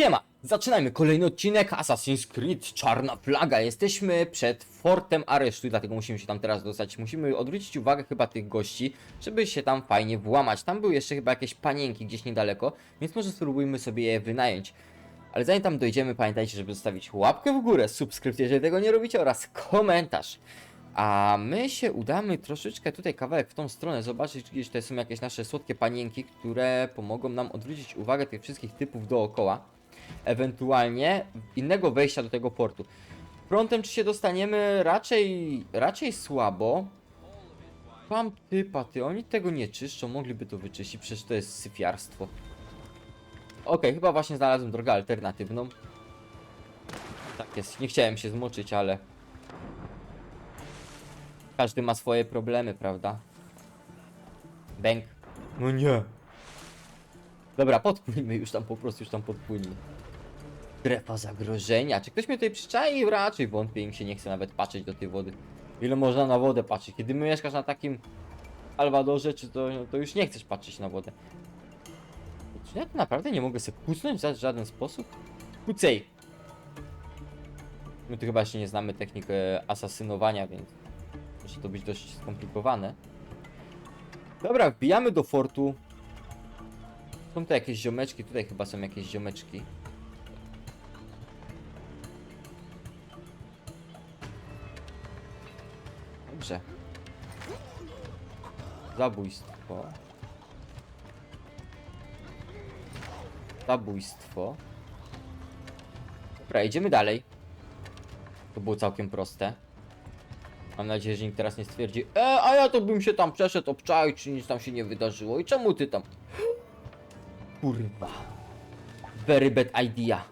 Siema! Zaczynajmy kolejny odcinek Assassin's Creed Czarna Plaga. Jesteśmy przed fortem aresztu, dlatego musimy się tam teraz dostać. Musimy odwrócić uwagę chyba tych gości, żeby się tam fajnie włamać. Tam były jeszcze chyba jakieś panienki gdzieś niedaleko, więc może spróbujmy sobie je wynająć. Ale zanim tam dojdziemy, pamiętajcie, żeby zostawić łapkę w górę, subskrypcję, jeżeli tego nie robicie oraz komentarz. A my się udamy troszeczkę tutaj kawałek w tą stronę, zobaczyć gdzieś to są jakieś nasze słodkie panienki, które pomogą nam odwrócić uwagę tych wszystkich typów dookoła. Ewentualnie innego wejścia do tego portu. Frontem czy się dostaniemy? Raczej, raczej słabo. Mam typa, ty, oni tego nie czyszczą, mogliby to wyczyścić, przecież to jest syfiarstwo. Okej, chyba właśnie znalazłem drogę alternatywną. Tak jest, nie chciałem się zmoczyć, ale... Każdy ma swoje problemy, prawda? Bęk. No nie. Dobra, podpłyńmy już tam po prostu, już tam podpłyńmy. Strefa zagrożenia. Czy ktoś mnie tutaj przyczai? Raczej wątpię, im się nie chce nawet patrzeć do tej wody. Ile można na wodę patrzeć? Kiedy mieszkasz na takim Salwadorze, czy to, to już nie chcesz patrzeć na wodę. Czy ja naprawdę nie mogę sobie kucnąć w żaden sposób? Kucej! My tu chyba jeszcze nie znamy technik e, asasynowania, więc może to być dość skomplikowane. Dobra, wbijamy do fortu. Są tu jakieś ziomeczki, tutaj chyba są jakieś ziomeczki. Dobrze. Zabójstwo. Zabójstwo. Dobra, idziemy dalej. To było całkiem proste. Mam nadzieję, że nikt teraz nie stwierdzi E, a ja to bym się tam przeszedł obczaić, czy nic tam się nie wydarzyło. I czemu ty tam... Kurwa. Very bad idea.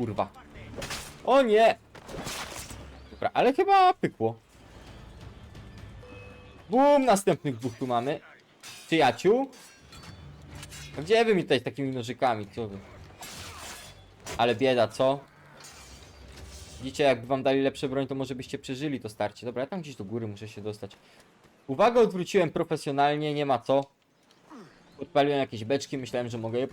Kurwa. O nie! Dobra, ale chyba pykło. Bum! Następnych dwóch tu mamy. Przyjaciół. Gdzie wy mi tutaj z takimi nożykami? Co wy? Ale bieda, co? Widzicie, jakby wam dali lepsze broń, to może byście przeżyli to starcie. Dobra, ja tam gdzieś do góry muszę się dostać. Uwagę odwróciłem profesjonalnie, nie ma co. Odpaliłem jakieś beczki, myślałem, że mogę je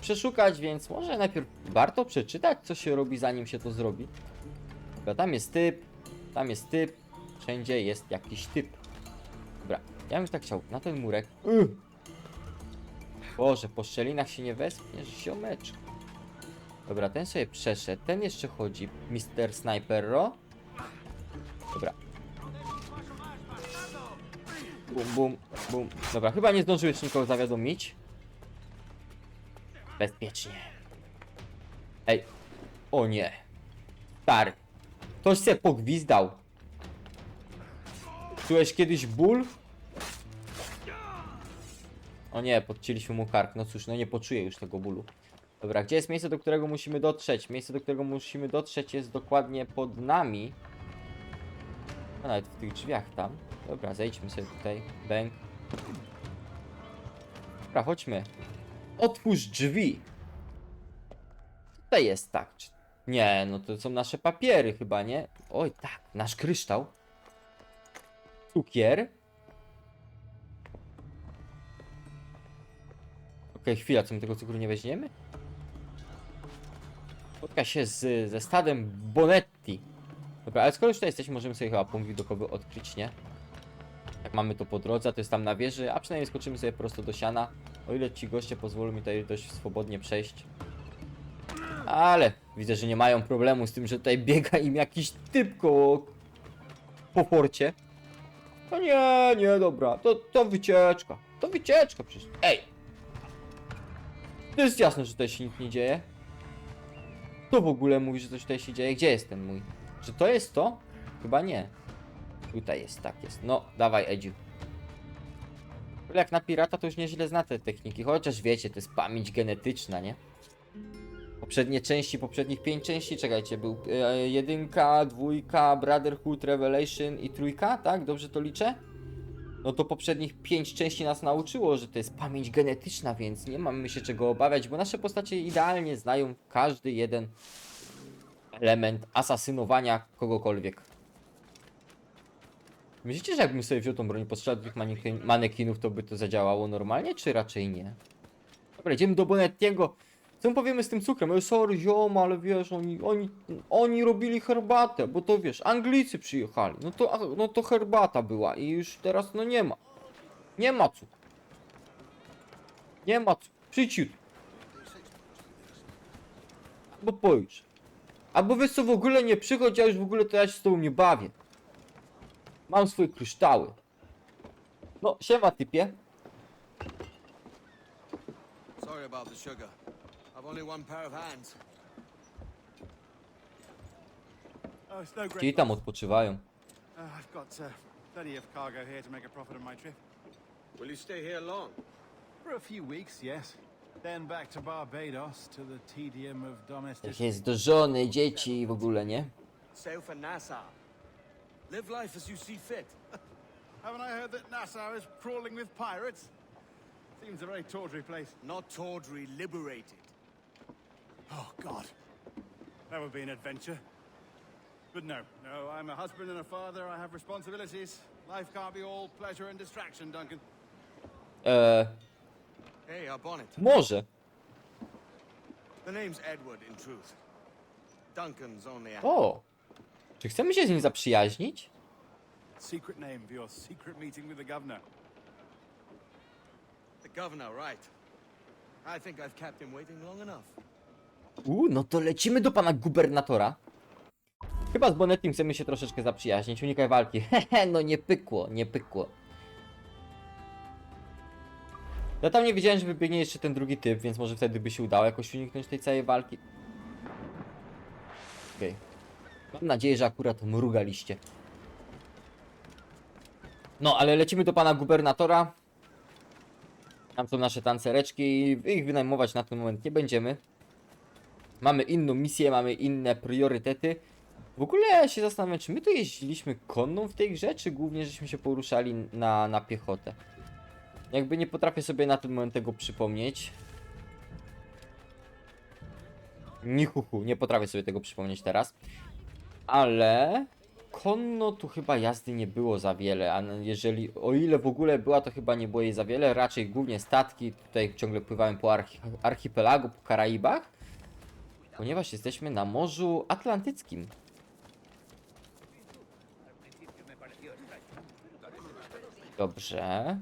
przeszukać, więc może najpierw warto przeczytać, co się robi, zanim się to zrobi. Dobra, tam jest typ, tam jest typ, wszędzie jest jakiś typ. Dobra, ja bym tak chciał, na ten murek. Uch. Boże, po szczelinach się nie wespniesz, ziomeczku. Dobra, ten sobie przeszedł, ten jeszcze chodzi, Mr. Snipero. Dobra. Bum, bum, bum. Dobra, chyba nie zdążył jeszcze nikogo zawiadomić. Bezpiecznie. Ej. O nie. Stary. Ktoś se pogwizdał. Czułeś kiedyś ból? O nie, podcięliśmy mu kark. No cóż, no nie poczuję już tego bólu. Dobra, gdzie jest miejsce, do którego musimy dotrzeć? Miejsce, do którego musimy dotrzeć jest dokładnie pod nami. A nawet w tych drzwiach tam. Dobra, zejdźmy sobie tutaj. Bęk. Dobra, chodźmy. Otwórz drzwi. Tutaj jest tak. Nie, no to są nasze papiery chyba, nie? Oj, tak, nasz kryształ. Cukier. Okej, chwila, co my tego cukru nie weźmiemy? Spotka się z, ze stadem Bonetti. Dobra, ale skoro już tutaj jesteśmy, możemy sobie chyba punkt widokowy odkryć, nie? Jak mamy to po drodze, to jest tam na wieży, a przynajmniej skoczymy sobie prosto do siana. O ile ci goście pozwolą mi tutaj dość swobodnie przejść. Ale widzę, że nie mają problemu z tym, że tutaj biega im jakiś typ koło po porcie. No nie, nie, dobra, to, to wycieczka. To wycieczka przecież. Ej! To jest jasne, że tutaj się nic nie dzieje. Kto w ogóle mówi, że coś tutaj się dzieje? Gdzie jest ten mój? Czy to jest to? Chyba nie. Tutaj jest, tak jest. No, dawaj, Edziu. Jak na pirata to już nieźle zna te techniki, chociaż wiecie, to jest pamięć genetyczna, nie? Poprzednie części, poprzednich pięć części, czekajcie, był e, jedynka, dwójka, Brotherhood, Revelation i trójka, tak? Dobrze to liczę? No to poprzednich pięć części nas nauczyło, że to jest pamięć genetyczna, więc nie mamy się czego obawiać, bo nasze postacie idealnie znają każdy jeden element asasynowania kogokolwiek. Myślicie, że jakbym sobie wziął tą broń postrzelał tych manekin, manekinów, to by to zadziałało normalnie, czy raczej nie? Dobra, idziemy do Bonettiego. Co my powiemy z tym cukrem? Ej, sorry, ziom, ale wiesz, oni, oni, oni robili herbatę, bo to wiesz, Anglicy przyjechali. No to, no to herbata była i już teraz no nie ma. Nie ma cukru. Nie ma cukru. Przyjdź jutro. Albo pojutrze. Albo wiesz co, w ogóle nie przychodź, ja już w ogóle to ja się z tobą nie bawię. Mam swoje kryształy. No, siema typie. Sorry about the sugar. I've only one pair of hands. Oh, it's no Ci tam odpoczywają. Uh, I've got uh, plenty of cargo here to make a profit on my trip. Will you stay here long? For a few weeks, yes. Then back to Barbados to the tedium of domestic. Jak jest do żony, dzieci i w ogóle, nie? Sail for Nassau. Live life as you see fit. Haven't I heard that Nassau is crawling with pirates? Seems a very tawdry place. Not tawdry, liberated. Oh, God. That would be an adventure. But no, no, I'm a husband and a father. I have responsibilities. Life can't be all pleasure and distraction, Duncan. Eee, Hey, our bonnet. może. The name's Edward, in truth. Duncan's only a... O! Czy chcemy się z nim zaprzyjaźnić? Secret name for your secret meeting with the governor. The governor, right. I think I've kept him waiting long enough. Uuu, no to lecimy do pana gubernatora. Chyba z Bonettim chcemy się troszeczkę zaprzyjaźnić, unikaj walki. Hehe, no nie pykło, nie pykło. Ja tam nie wiedziałem, że wybiegnie jeszcze ten drugi typ, więc może wtedy by się udało jakoś uniknąć tej całej walki. Okej. Mam nadzieję, że akurat mrugaliście. No, ale lecimy do pana gubernatora. Tam są nasze tancereczki. Ich wynajmować na ten moment nie będziemy. Mamy inną misję, mamy inne priorytety. W ogóle się zastanawiam, czy my tu jeździliśmy konną w tej grze, czy głównie żeśmy się poruszali na, na piechotę. Jakby nie potrafię sobie na ten moment tego przypomnieć. Nichuchu, nie potrafię sobie tego przypomnieć teraz. Ale konno tu chyba jazdy nie było za wiele, a jeżeli, o ile w ogóle była, to chyba nie było jej za wiele, raczej głównie statki, tutaj ciągle pływałem po archi archipelagu, po Karaibach, ponieważ jesteśmy na Morzu Atlantyckim. Dobrze.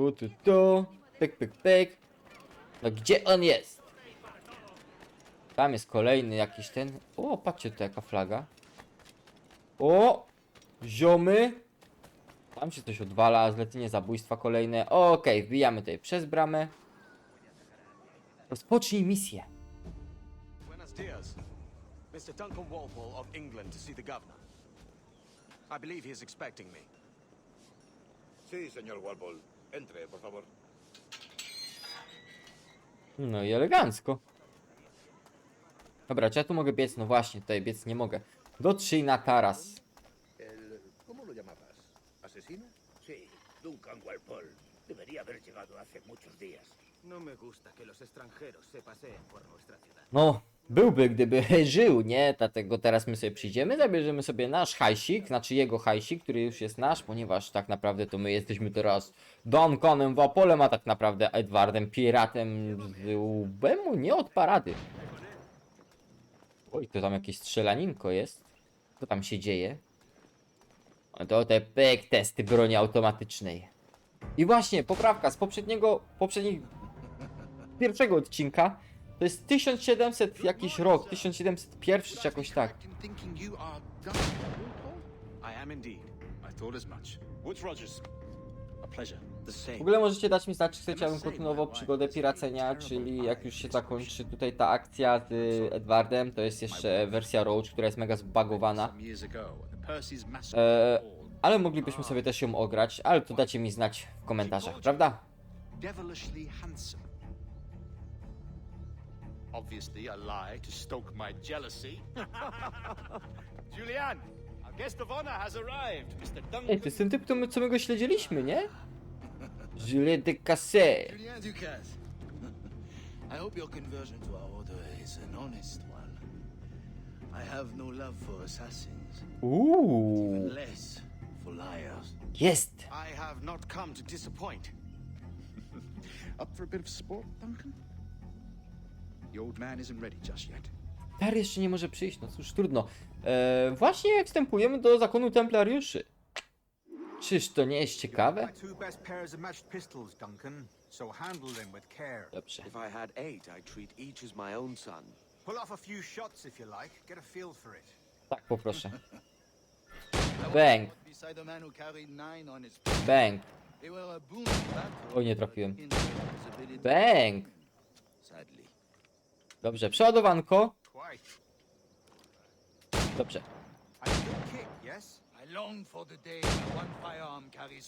Tu, tu, tu, pyk, pyk, pyk. No gdzie on jest? Tam jest kolejny jakiś ten. O, patrzcie tu jaka flaga. O! Ziomy! Tam się coś odwala, zlecenie zabójstwa kolejne. Okej, wbijamy tutaj przez bramę. Rozpocznij misję. Buenos dias. Mr. Duncan Walpole of England to see the governor. I believe he is expecting me. Sí, señor Walpole. Entre, por favor. No i elegancko. Dobra, czy ja tu mogę biec? No właśnie, tutaj biec nie mogę. Dotrzyj na taras. El, ¿Cómo lo llamabas? ¿Asesino? Sí, Duncan Walpole. Debería haber llegado hace muchos días. No me gusta que los extranjeros se paseen por nuestra ciudad. No, byłby, gdyby żył, nie? Dlatego teraz my sobie przyjdziemy, zabierzemy sobie nasz hajsik, znaczy jego hajsik, który już jest nasz, ponieważ tak naprawdę to my jesteśmy teraz Duncanem Wapolem, a tak naprawdę Edwardem Piratem z łbemu, nie od parady. Oj, to tam jakieś strzelaninko jest. Co tam się dzieje? O, to te pyk testy broni automatycznej. I właśnie, poprawka z poprzedniego, poprzednich pierwszego odcinka. To jest 1700 jakiś rok, 1701 czy jakoś tak. thinking you are Duncan Walpole? I am indeed. I thought as much. Woods Rogers. A pleasure. The same. W ogóle możecie dać mi znać, czy chcecie, abym kontynuował przygodę piracenia, czyli jak już się zakończy tutaj ta akcja z Edwardem, to jest jeszcze wersja Roach, która jest mega zbagowana. E, ale moglibyśmy sobie też ją ograć, ale to dacie mi znać w komentarzach, prawda? Devilishly handsome. Obviously, a lie to stoke my jealousy. Julian, our guest of honor has arrived, Mr. Duncan. Ej, to jest ten typ, to my, co my go śledziliśmy, nie? Juliet de Cassé. Julien Ducasse. I hope your conversion to our order is an honest one. I have no love for assassins, Uuu. less liars. Jest! I have not come to disappoint. Up for a bit of sport, Duncan? The old man isn't ready just yet. Per jeszcze nie może przyjść, no cóż, trudno. E, właśnie wstępujemy do zakonu templariuszy. Czyż to nie jest ciekawe? My two best pairs of matched pistols, Duncan, so handle them with care. Dobrze. If I had eight, I'd treat each as my own son. Pull off a few shots if you like, get a feel for it. Tak, poproszę. Bang, Beside a man who carried nine on his bang, They were a Oj, nie trafiłem. bang. Sadly. Dobrze, przeładowanko. Dobrze.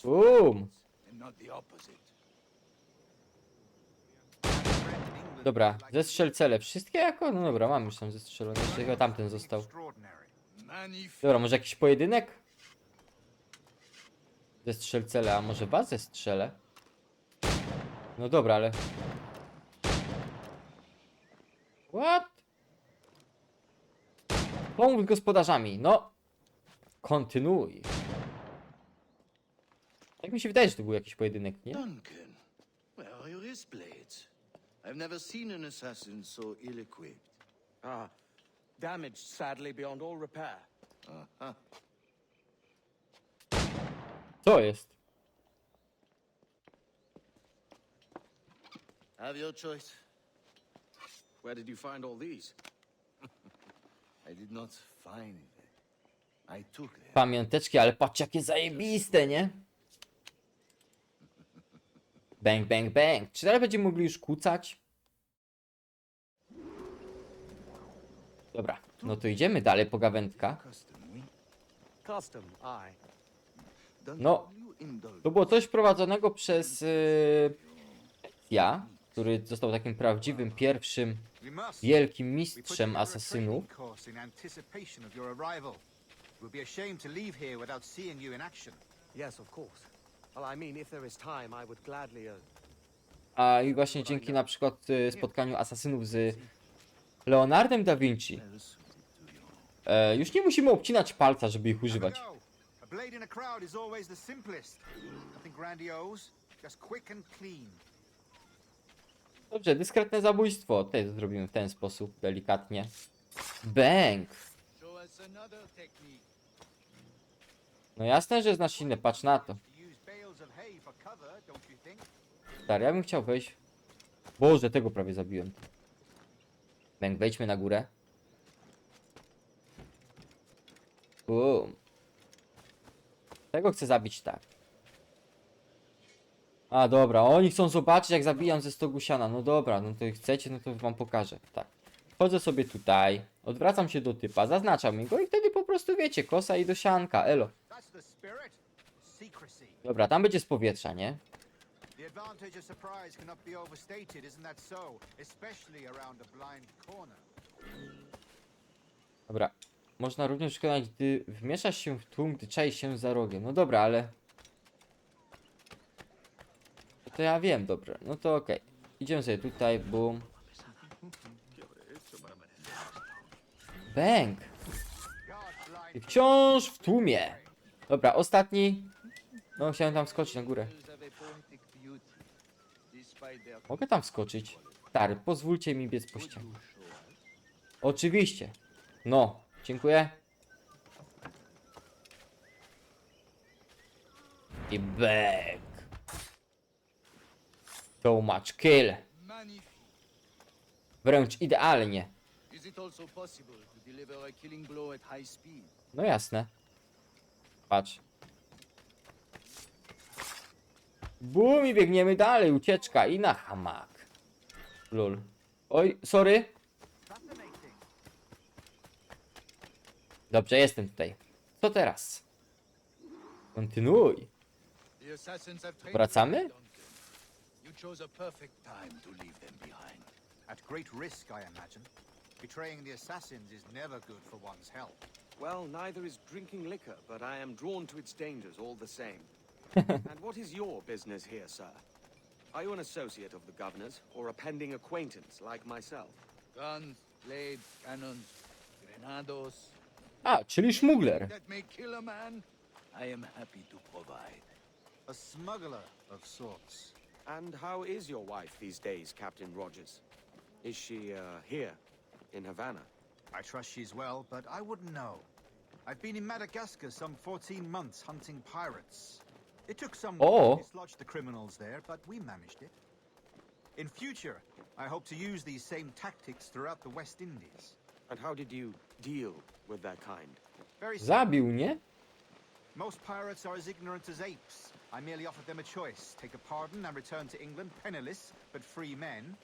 Boom. Dobra, zestrzel cele. Wszystkie jako? No dobra, mam już tam zestrzelone. Jeszcze chyba tamten został. Dobra, może jakiś pojedynek? Zestrzel cele, a może was zestrzelę? No dobra, ale... What? Pomóż gospodarzami, no. Kontynuuj. Tak mi się wydaje, że to był jakiś pojedynek, nie? Duncan, where are your wrist blades? I've never seen an assassin so ill-equipped. Ah, damaged sadly beyond all repair. Aha. Co jest? Have your choice. Where did you find all these? I did not find it. I took them. Pamiąteczki, ale patrz jakie zajebiste, nie? Bang, bang, bang. Czy teraz będziemy mogli już kucać? Dobra, no to idziemy dalej po gawędka. Custom, No. To było coś prowadzonego przez yy, ja, który został takim prawdziwym pierwszym wielkim mistrzem asasynów. training course in anticipation of your arrival. It would be a shame to leave here without seeing you in action. Yes, of course. Well, I mean, if there is time, I would gladly. Uh... A i właśnie dzięki na przykład y, spotkaniu asasynów z Leonardem da Vinci. E, już nie musimy obcinać palca, żeby ich używać. A blade in a crowd is always the simplest. Nothing grandiose, just quick and clean. Dobrze, dyskretne zabójstwo. Też zrobimy w ten sposób, delikatnie. Bang! No jasne, że znasz inne, patrz na to. Stary, ja bym chciał wejść. Boże, tego prawie zabiłem. Bang, wejdźmy na górę. Boom. Tego chcę zabić tak. A dobra, oni chcą zobaczyć jak zabijam ze stogu siana. No dobra, no to chcecie, no to wam pokażę. Tak. Wchodzę sobie tutaj, odwracam się do typa, zaznaczam go i wtedy po prostu wiecie, kosa i do sianka, elo. Dobra, tam będzie z powietrza, nie? The advantage of surprise cannot be overstated, isn't that so? Especially around a blind corner. Dobra. Można również wykonać, gdy wmieszasz się w tłum, gdy czai się za rogiem. No dobra, ale... To ja wiem, dobra. No to okej. Idziemy sobie tutaj, boom. Bang! I wciąż w tłumie. Dobra, ostatni. No, chciałem tam skoczyć na górę. Mogę tam wskoczyć? Stary, pozwólcie mi biec po ścianie. Oczywiście. No, dziękuję. I back. So much kill. Wręcz idealnie. No jasne. Patrz. Bum i biegniemy dalej. Ucieczka i na hamak. Lul. Oj, sorry. Dobrze, jestem tutaj. Co teraz? Kontynuuj. Wracamy? Well, Duncan. You chose a perfect time to leave them behind. At great risk, I imagine. Betraying the assassins is never good for one's health. Well, neither is drinking liquor, but I am drawn to its dangers all the same. and what is your business here, sir? Are you an associate of the governor's, or a pending acquaintance like myself? Guns, blades, cannons, grenados A, czyli smuggler. that may kill a man. I am happy to provide. A smuggler of sorts. And how is your wife these days, Captain Rogers? Is she, uh, here, in Havana? I trust she's well, but I wouldn't know. I've been in Madagascar some 14 months hunting pirates. It took some Oh. work to dislodge the criminals there, but we managed it. In future, I hope to use these same tactics throughout the West Indies. And how did you deal with their kind? Very simple. Zabił, nie? Most pirates are as ignorant as apes. I merely offered them a choice take a pardon and return to England penniless but free men,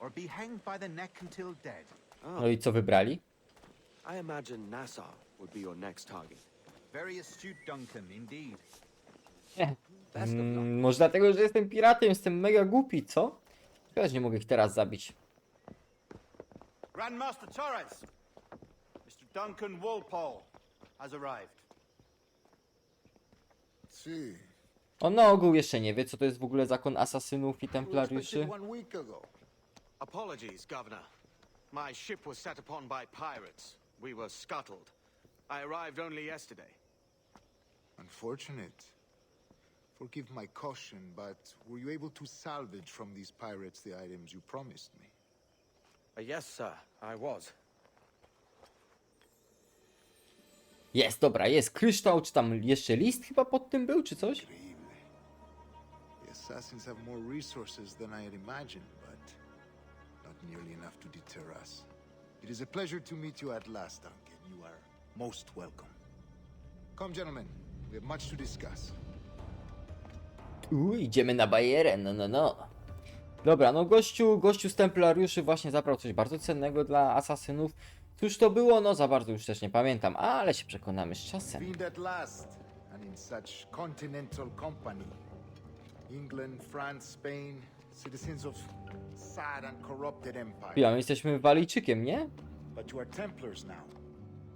or be hanged by the neck until dead. No i co wybrali? I imagine Nassau would be your next target. Very astute, Duncan, indeed. Luck. Mm, może dlatego, że jestem piratem, jestem mega głupi, co? Że nie mogę ich teraz zabić. Grandmaster Torres! Mr. Duncan Walpole has arrived. See, On na ogół jeszcze nie wie, co to jest w ogóle zakon asasynów i templariuszy. Apologies, Governor. My ship was set upon by pirates. We were scuttled. I arrived only yesterday. Unfortunate. Forgive my caution, but were you able to salvage from these pirates the items you promised me? Uh, yes, sir, I was. Jest, dobra, jest kryształ, czy tam jeszcze list chyba pod tym był, czy coś? Assassins have more resources than I had imagined, but not nearly enough to deter us. It is a pleasure to meet you at last, Duncan. You are most welcome. Come, gentlemen. We have much to discuss. Uuu, idziemy na bajerę, no, no, no. Dobra, no gościu, gościu z templariuszy właśnie zabrał coś bardzo cennego dla asasynów. Cóż to było? No za bardzo już też nie pamiętam, ale się przekonamy z czasem. Convened at last, and in such continental company. England, France, Spain, citizens of sad and corrupted empire. Ja, my jesteśmy Walijczykiem, nie? But you are Templars now,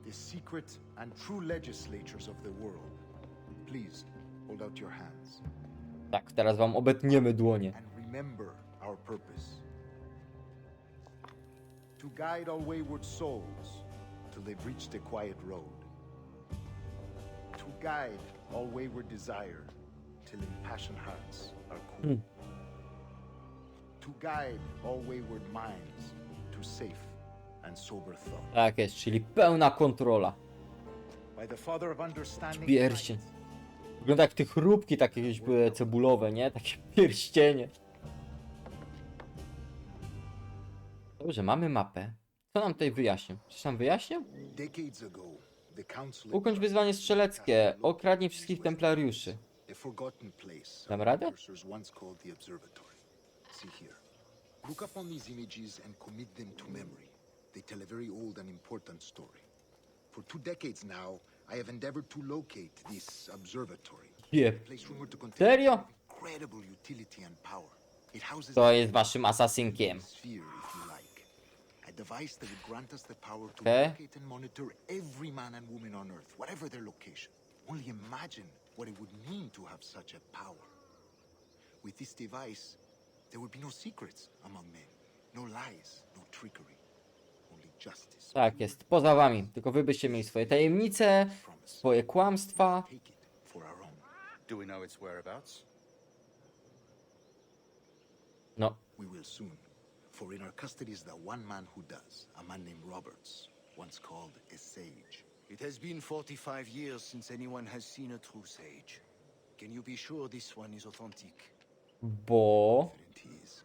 the secret and true legislatures of the world. Please, hold out your hands Tak, teraz wam obetniemy dłonie. and remember our purpose. To guide all wayward souls till they've reached the quiet road. To guide all wayward desire till impassioned hearts cool. To guide all wayward minds to safe and sober thought. Tak jest, czyli pełna kontrola. By the Father of Understanding. Pierścień. Wygląda jak te chrupki takie jakieś były cebulowe, nie? Takie pierścienie. Dobrze, mamy mapę. Co nam tutaj wyjaśnił? Coś nam wyjaśnił? Ukończ wyzwanie strzeleckie. Okradnij wszystkich templariuszy. A forgotten place. Dam radę? once called the observatory. See here. Look upon these images and commit them to memory. They tell a very old and important story. For two decades now, I have endeavored to locate this observatory. Nie. A place rumored to contain Serio? incredible utility and power. It houses To jest waszym asasynkiem. sphere, if you like. A device that would grant us the power to Okay. locate and monitor every man and woman on Earth, whatever their location. Only imagine what it would mean to have such a power. With this device, there would be no secrets among men, no lies, no trickery, only justice. Tak jest, poza wami. Tylko wy byście mieli swoje tajemnice, swoje kłamstwa. Take it for our own. Do we know its whereabouts? No, We will soon. For in our custody is the one man who does, a man named Roberts, once called a sage. It has been 45 years since anyone has seen a true sage. Can you be sure this one is authentic? bo... And he is.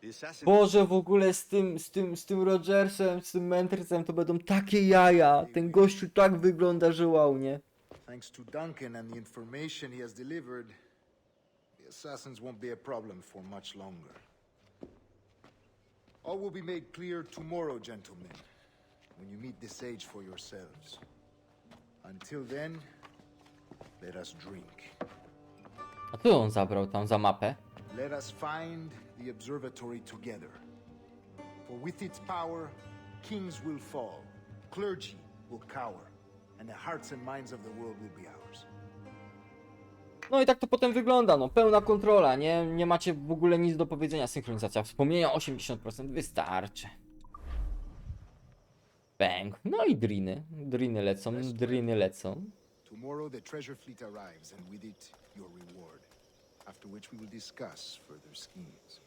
The assassin. Boże, w ogóle z tym, z tym, z tym Rogersem, z tym mędrcem to będą takie jaja. Ten gościu tak wygląda, że wow, nie? Thanks to Duncan and the information he has delivered, the assassins won't be a problem for much longer. All will be made clear tomorrow, gentlemen, when you meet the sage for yourselves. Until then, let us drink. A co on zabrał tam za mapę? Let us find the observatory together. For with its power, kings will fall, clergy will cower, and the hearts and minds of the world will be ours. No i tak to potem wygląda, no pełna kontrola, nie, nie macie w ogóle nic do powiedzenia, synchronizacja wspomnienia 80% wystarczy. Bang, no i driny, driny lecą, driny lecą. To Tomorrow the treasure fleet arrives, and with it, your reward. After which we will discuss further schemes.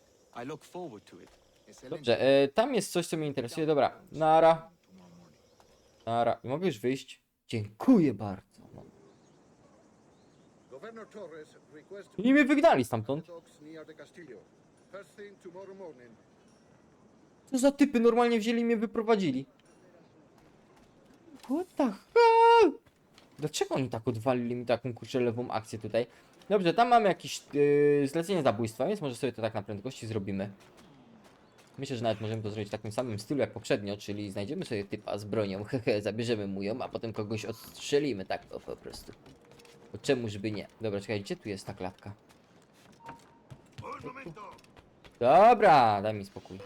I look forward to it. Dobrze, e, tam jest coś, co mnie interesuje. Dobra, nara, nara. I mogę już wyjść? Dziękuję bardzo. No. I mnie wygnali stamtąd. Co za typy normalnie wzięli i mnie wyprowadzili? What the hell? Dlaczego oni tak odwalili mi taką kurczę lewą akcję tutaj? Dobrze, tam mamy jakieś yy, zlecenie zabójstwa, więc może sobie to tak na prędkości zrobimy. Myślę, że nawet możemy to zrobić w takim samym stylu jak poprzednio, czyli znajdziemy sobie typa z bronią, hehe, zabierzemy mu ją, a potem kogoś odstrzelimy, tak o, po prostu. Bo czemuż by nie? Dobra, czekaj, gdzie tu jest ta klatka? Dobra, daj mi spokój.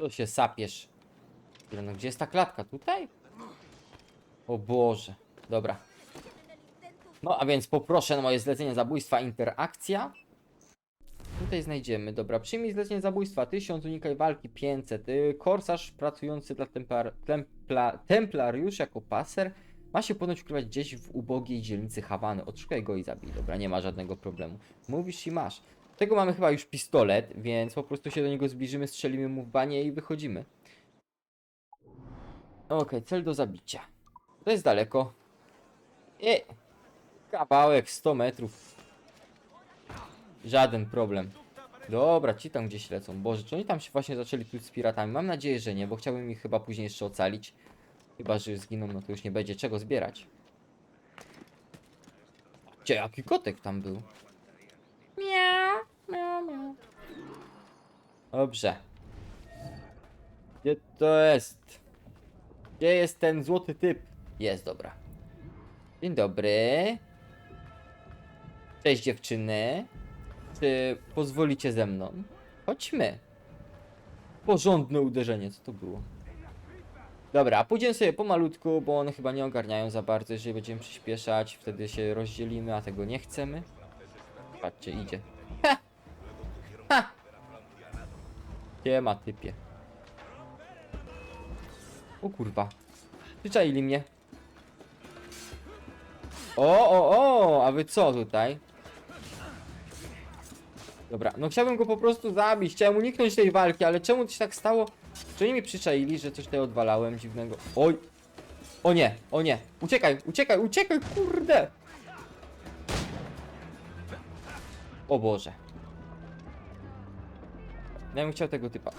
To się sapiesz. No gdzie jest ta klatka? Tutaj? O Boże. Dobra. No a więc poproszę na moje zlecenie zabójstwa interakcja. Tutaj znajdziemy, dobra, przyjmij zlecenie zabójstwa 1000, unikaj walki 500. Y, korsarz pracujący dla templar, templa, templariusz jako paser ma się ponoć ukrywać gdzieś w ubogiej dzielnicy Hawany. Odszukaj go i zabij. Dobra, nie ma żadnego problemu. Mówisz i masz. Tego mamy chyba już pistolet, więc po prostu się do niego zbliżymy, strzelimy mu w banie i wychodzimy. Okej, cel do zabicia. To jest daleko. I kawałek 100 metrów. Żaden problem. Dobra, ci tam gdzieś lecą. Boże, czy oni tam się właśnie zaczęli tu z piratami? Mam nadzieję, że nie, bo chciałbym ich chyba później jeszcze ocalić. Chyba, że zginą, no to już nie będzie czego zbierać. Gdzie, jaki kotek tam był? Dobrze. Gdzie to jest? Gdzie jest ten złoty typ? Jest, dobra. Dzień dobry. Cześć dziewczyny. Czy pozwolicie ze mną? Chodźmy. Porządne uderzenie, co to było? Dobra, pójdziemy sobie pomalutku, bo one chyba nie ogarniają za bardzo, jeżeli będziemy przyspieszać, wtedy się rozdzielimy, a tego nie chcemy. Patrzcie, idzie. Gdzie ma typie? O kurwa. Przyczaili mnie. O, o, o, a wy co tutaj? Dobra, no chciałbym go po prostu zabić, chciałem uniknąć tej walki, ale czemu to się tak stało? Czy oni mi przyczaili, że coś tutaj odwalałem dziwnego? Oj! O nie, o nie! Uciekaj, uciekaj, uciekaj, kurde! O Boże. Ja bym chciał tego typa.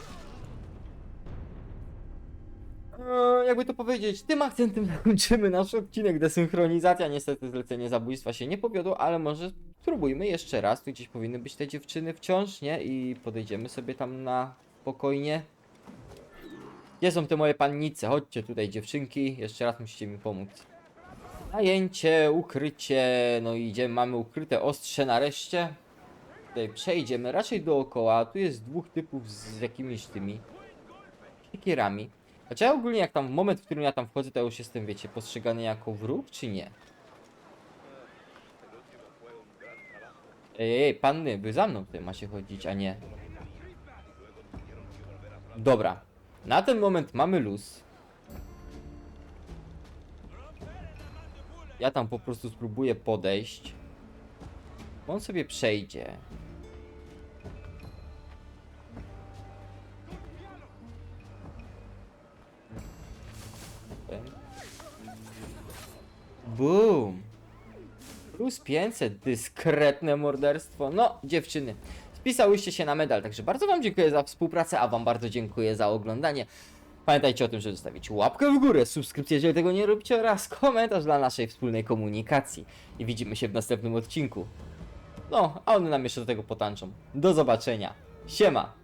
Eee, jakby to powiedzieć, tym akcentem zakończymy nasz odcinek desynchronizacja. Niestety zlecenie zabójstwa się nie powiodło, ale może spróbujmy jeszcze raz. Tu gdzieś powinny być te dziewczyny wciąż, nie? I podejdziemy sobie tam na spokojnie. Gdzie są te moje pannice? Chodźcie tutaj dziewczynki, jeszcze raz musicie mi pomóc. Najęcie, ukrycie, no i idziemy, mamy ukryte ostrze nareszcie. Tutaj przejdziemy raczej dookoła, tu jest dwóch typów z jakimiś tymi siekierami. Znaczy ja ogólnie jak tam, w moment w którym ja tam wchodzę, to już jestem, wiecie, postrzegany jako wróg, czy nie? Ej, ej, panny, wy za mną tutaj macie chodzić, a nie. Dobra. Na ten moment mamy luz. Ja tam po prostu spróbuję podejść. On sobie przejdzie. Boom. Plus 500, dyskretne morderstwo. No, dziewczyny, wpisałyście się na medal, także bardzo Wam dziękuję za współpracę, a Wam bardzo dziękuję za oglądanie. Pamiętajcie o tym, żeby zostawić łapkę w górę, subskrypcję, jeżeli tego nie robicie, oraz komentarz dla naszej wspólnej komunikacji. I widzimy się w następnym odcinku. No, a one nam jeszcze do tego potańczą. Do zobaczenia. Siema!